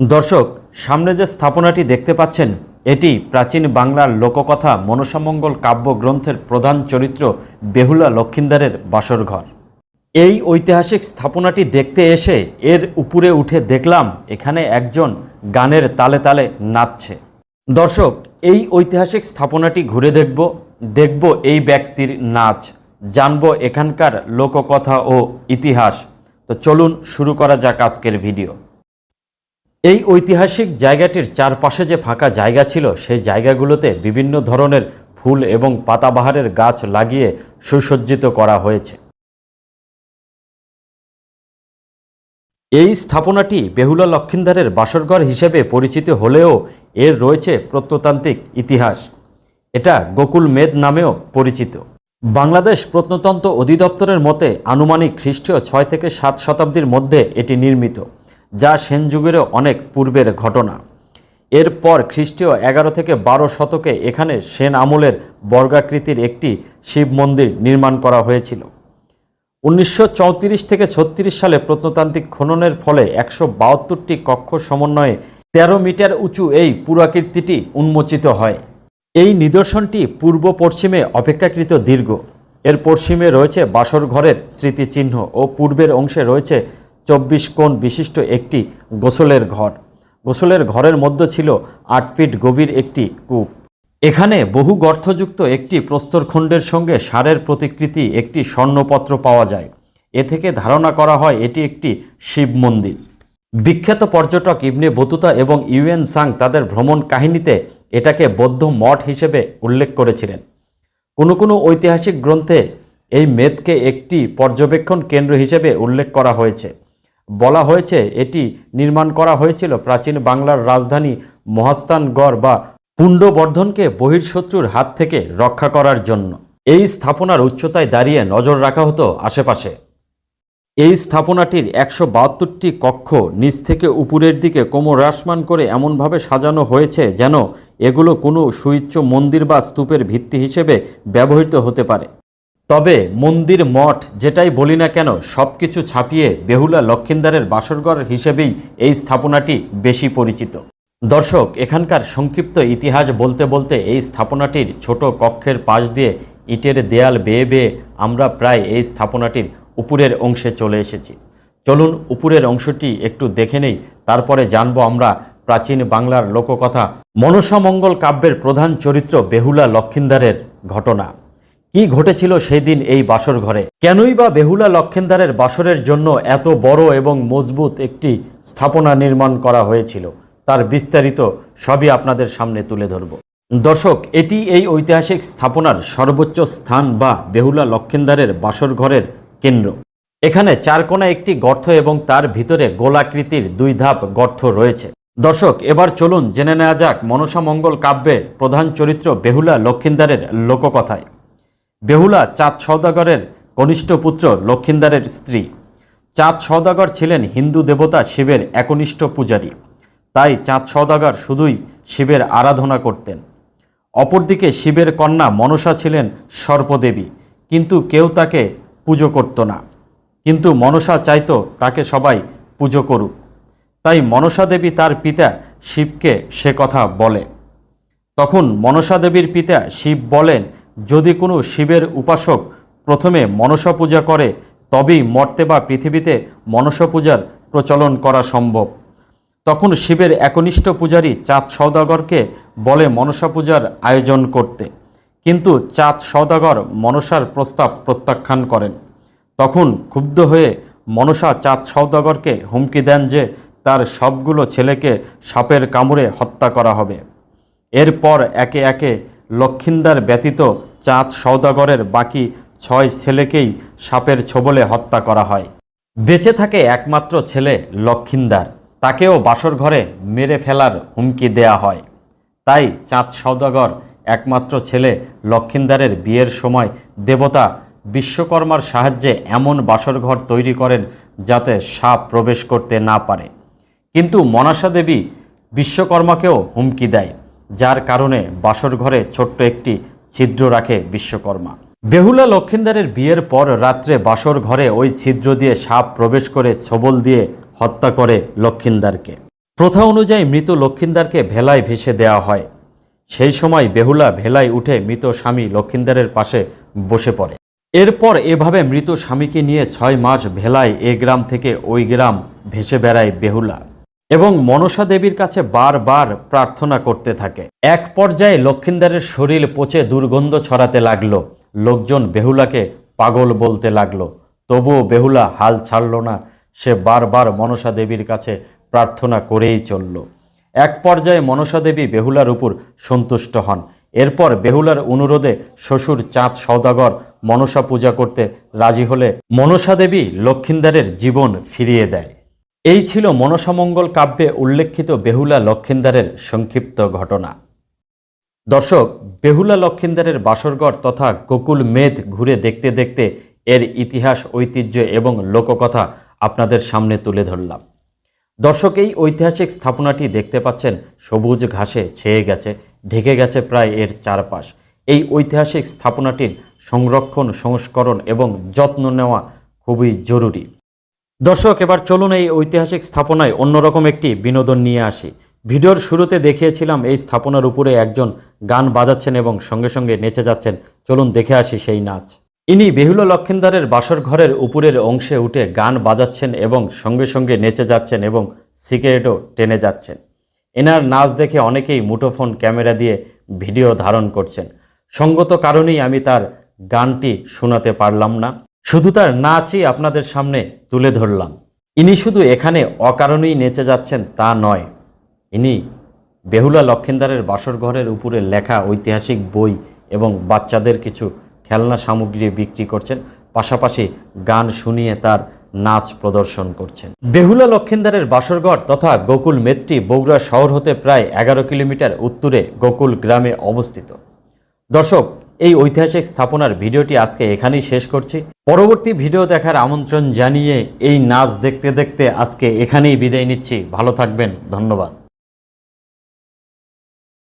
দর্শক, সামনে যে স্থাপনাটি দেখতে পাচ্ছেন, এটি প্রাচীন বাংলার লোককথা মনসামঙ্গল কাব্যগ্রন্থের প্রধান চরিত্র বেহুলা লক্ষিন্দারের বাসরঘর। এই ঐতিহাসিক স্থাপনাটি দেখতে এসে এর উপরে উঠে দেখলাম, এখানে একজন গানের তালে তালে নাচছে। দর্শক, এই ঐতিহাসিক স্থাপনাটি ঘুরে দেখব দেখব এই ব্যক্তির নাচ, জানব এখানকার লোককথা ও ইতিহাস। তো চলুন শুরু করা যাক আজকের ভিডিও। এই ঐতিহাসিক জায়গাটির চারপাশে যে ফাঁকা জায়গা ছিল, সেই জায়গাগুলোতে বিভিন্ন ধরনের ফুল এবং পাতাবাহারের গাছ লাগিয়ে সুসজ্জিত করা হয়েছে। এই স্থাপনাটি বেহুলা লক্ষিন্দারের বাসরঘর হিসেবে পরিচিত হলেও এর রয়েছে প্রত্নতান্ত্রিক ইতিহাস। এটা গোকুল মেদ নামেও পরিচিত। বাংলাদেশ প্রত্নতন্ত্র অধিদপ্তরের মতে আনুমানিক খ্রিস্টীয় ছয় থেকে সাত শতাব্দীর মধ্যে এটি নির্মিত। যা সেন যুগেরও অনেক পূর্বের ঘটনা। এরপর খ্রিস্টীয় এগারো থেকে বারো শতকে এখানে সেন আমলের বর্গাকৃতির একটি শিব মন্দির নির্মাণ করা হয়েছিল। উনিশশো চৌত্রিশ থেকে ছত্রিশ সালে প্রত্নতান্ত্রিক খননের ফলে একশো বাহাত্তরটি কক্ষ সমন্বয়ে তেরো মিটার উঁচু এই পুরাকীর্তিটি উন্মোচিত হয়। এই নিদর্শনটি পূর্ব পশ্চিমে অপেক্ষাকৃত দীর্ঘ। এর পশ্চিমে রয়েছে বাসর ঘরের স্মৃতিচিহ্ন ও পূর্বের অংশে রয়েছে চব্বিশ কোণ বিশিষ্ট একটি গোসলের ঘর। গোসলের ঘরের মধ্যে ছিল আট ফিট গভীর একটি কূপ। এখানে বহু গর্থযুক্ত একটি প্রস্তরখণ্ডের সঙ্গে সারের প্রতিকৃতি একটি স্বর্ণপত্র পাওয়া যায়। এ থেকে ধারণা করা হয় এটি একটি শিব মন্দির। বিখ্যাত পর্যটক ইবনে বতুতা এবং ইউএন সাং তাদের ভ্রমণ কাহিনীতে এটাকে বৌদ্ধ মঠ হিসেবে উল্লেখ করেছিলেন। কোনো কোনো ঐতিহাসিক গ্রন্থে এই মেদকে একটি পর্যবেক্ষণ কেন্দ্র হিসেবে উল্লেখ করা হয়েছে। বলা হয়েছে, এটি নির্মাণ করা হয়েছিল প্রাচীন বাংলার রাজধানী মহাস্থানগড় বা পুণ্ডবর্ধনকে বহির্শত্রুর হাত থেকে রক্ষা করার জন্য। এই স্থাপনার উচ্চতায় দাঁড়িয়ে নজর রাখা হতো আশেপাশে। এই স্থাপনাটির একশো বাহাত্তরটি কক্ষ নিচ থেকে উপরের দিকে কোমর হ্রাসমান করে এমনভাবে সাজানো হয়েছে যেন এগুলো কোনো সুইচ্ছ মন্দির বা স্তূপের ভিত্তি হিসেবে ব্যবহৃত হতে পারে। তবে মন্দির মঠ যেটাই বলি না কেন সব কিছু ছাপিয়ে বেহুলা লক্ষিন্দারের বাসরগড় হিসেবেই এই স্থাপনাটি বেশি পরিচিত। দর্শক, এখানকার সংক্ষিপ্ত ইতিহাস বলতে বলতে এই স্থাপনাটির ছোট কক্ষের পাশ দিয়ে ইটের দেয়াল বেয়ে বেয়ে আমরা প্রায় এই স্থাপনাটির উপরের অংশে চলে এসেছি। চলুন উপরের অংশটি একটু দেখে নেই, তারপরে জানব আমরা প্রাচীন বাংলার লোককথা। মনসামঙ্গল কাব্যের প্রধান চরিত্র বেহুলা লক্ষিন্দারের ঘটনা। কি ঘটেছিল সেই দিন এই বাসর ঘরে? কেনই বা বেহুলা লক্ষিন্দারের বাসরের জন্য এত বড় এবং মজবুত একটি স্থাপনা নির্মাণ করা হয়েছিল? তার বিস্তারিত সবই আপনাদের সামনে তুলে ধরব। দর্শক, এটি এই ঐতিহাসিক স্থাপনার সর্বোচ্চ স্থান বা বেহুলা লক্ষিন্দারের বাসর ঘরের কেন্দ্র। এখানে চারকোনা একটি গর্ত এবং তার ভিতরে গোলাকৃতির দুই ধাপ গর্ত রয়েছে। দর্শক, এবার চলুন জেনে নেওয়া যাক মনসা মঙ্গল কাব্যের প্রধান চরিত্র বেহুলা লক্ষিন্দারের লোককথায়। বেহুলা চাঁদ সৌদাগরের কনিষ্ঠ পুত্র লক্ষিন্দারের স্ত্রী। চাঁদ সৌদাগর ছিলেন হিন্দু দেবতা শিবের একনিষ্ঠ পূজারী। তাই চাঁদ সৌদাগর শুধুই শিবের আরাধনা করতেন। অপরদিকে শিবের কন্যা মনসা ছিলেন সর্পদেবী, কিন্তু কেউ তাকে পুজো করত না। কিন্তু মনসা চাইতো তাকে সবাই পুজো করুক। তাই মনসা দেবী তার পিতা শিবকে সে কথা বলে। তখন মনসা দেবীর পিতা শিব বলেন যদি কোনো শিবের উপাসক প্রথমে মনসা পূজা করে, তবেই মর্তে বা পৃথিবীতে মনসা পূজার প্রচলন করা সম্ভব। তখন শিবের একনিষ্ঠ পূজারী চাঁদ সৌদাগরকে বলে মনসা পূজার আয়োজন করতে। কিন্তু চাঁদ সৌদাগর মনসার প্রস্তাব প্রত্যাখ্যান করেন। তখন ক্ষুব্ধ হয়ে মনসা চাঁদ সৌদাগরকে হুমকি দেন যে তার সবগুলো ছেলেকে সাপের কামড়ে হত্যা করা হবে। এরপর একে একে লক্ষিন্দার ব্যতীত চাঁদ সৌদাগরের বাকি ছয় ছেলেকেই সাপের ছোবলে হত্যা করা হয়। বেঁচে থাকে একমাত্র ছেলে লক্ষিন্দার। তাকেও বাসর ঘরে মেরে ফেলার হুমকি দেয়া হয়। তাই চাঁদ সৌদাগর একমাত্র ছেলে লক্ষিন্দারের বিয়ের সময় দেবতা বিশ্বকর্মার সাহায্যে এমন বাসরঘর তৈরি করেন যাতে সাপ প্রবেশ করতে না পারে। কিন্তু মনাসা দেবী বিশ্বকর্মাকেও হুমকি দেয়, যার কারণে বাসর ঘরে ছোট্ট একটি ছিদ্র রাখে বিশ্বকর্মা। বেহুলা লক্ষিন্দারের বিয়ের পর রাত্রে বাসর ঘরে ওই ছিদ্র দিয়ে সাপ প্রবেশ করে ছবল দিয়ে হত্যা করে লক্ষিন্দারকে। প্রথা অনুযায়ী মৃত লক্ষিন্দারকে ভেলায় ভেসে দেওয়া হয়। সেই সময় বেহুলা ভেলায় উঠে মৃত স্বামী লক্ষিন্দারের পাশে বসে পড়ে। এরপর এভাবে মৃত স্বামীকে নিয়ে ছয় মাস ভেলায় এ গ্রাম থেকে ওই গ্রাম ভেসে বেড়ায় বেহুলা। এবং মনসা দেবীর কাছে বারবার প্রার্থনা করতে থাকে। এক পর্যায়ে লক্ষিন্দারের শরীর পচে দুর্গন্ধ ছড়াতে লাগল। লোকজন বেহুলাকে পাগল বলতে লাগল। তবুও বেহুলা হাল ছাড়ল না। সে বারবার মনসা দেবীর কাছে প্রার্থনা করেই চলল। এক পর্যায়ে মনসা দেবী বেহুলার উপর সন্তুষ্ট হন। এরপর বেহুলার অনুরোধে শ্বশুর চাঁদ সওদাগর মনসা পূজা করতে রাজি হলে মনসা দেবী লক্ষিন্দারের জীবন ফিরিয়ে দেয়। এই ছিল মনসামঙ্গল কাব্যে উল্লেখিত বেহুলা লক্ষিন্দারের সংক্ষিপ্ত ঘটনা। দর্শক, বেহুলা লক্ষিন্দারের বাসরগড় তথা গোকুল মেদ ঘুরে দেখতে দেখতে এর ইতিহাস, ঐতিহ্য এবং লোককথা আপনাদের সামনে তুলে ধরলাম। দর্শক, এই ঐতিহাসিক স্থাপনাটি দেখতে পাচ্ছেন, সবুজ ঘাসে ছেয়ে গেছে, ঢেকে গেছে প্রায় এর চারপাশ। এই ঐতিহাসিক স্থাপনাটির সংরক্ষণ, সংস্করণ এবং যত্ন নেওয়া খুবই জরুরি। দর্শক, এবার চলুন এই ঐতিহাসিক স্থাপনায় অন্যরকম একটি বিনোদন নিয়ে আসি। ভিডিওর শুরুতে দেখিয়েছিলাম এই স্থাপনার উপরে একজন গান বাজাচ্ছেন এবং সঙ্গে সঙ্গে নেচে যাচ্ছেন। চলুন দেখে আসি সেই নাচ। ইনি বেহুল লক্ষিন্দারের বাসর ঘরের উপরের অংশে উঠে গান বাজাচ্ছেন এবং সঙ্গে সঙ্গে নেচে যাচ্ছেন এবং সিগারেটও টেনে যাচ্ছেন। এনার নাচ দেখে অনেকেই মুঠোফোন, ক্যামেরা দিয়ে ভিডিও ধারণ করছেন। সঙ্গত কারণেই আমি তার গানটি শোনাতে পারলাম না। শুধু তার নাচই আপনাদের সামনে তুলে ধরলাম। ইনি শুধু এখানে অকারণেই নেচে যাচ্ছেন তা নয়। ইনি বেহুলা লক্ষিন্দারের বাসর ঘরের উপরে লেখা ঐতিহাসিক বই এবং বাচ্চাদের কিছু খেলনা সামগ্রী বিক্রি করছেন, পাশাপাশি গান শুনিয়ে তার নাচ প্রদর্শন করছেন। বেহুলা লক্ষিন্দারের বাসরঘর তথা গোকুল মেত্রী বগুড়া শহর হতে প্রায় এগারো কিলোমিটার উত্তরে গোকুল গ্রামে অবস্থিত। দর্শক, এই ঐতিহাসিক স্থাপনার ভিডিওটি আজকে এখানেই শেষ করছি। পরবর্তী ভিডিও দেখার আমন্ত্রণ জানিয়ে এই নাচ দেখতে দেখতে আজকে এখানেই বিদায় নিচ্ছি। ভালো থাকবেন। ধন্যবাদ।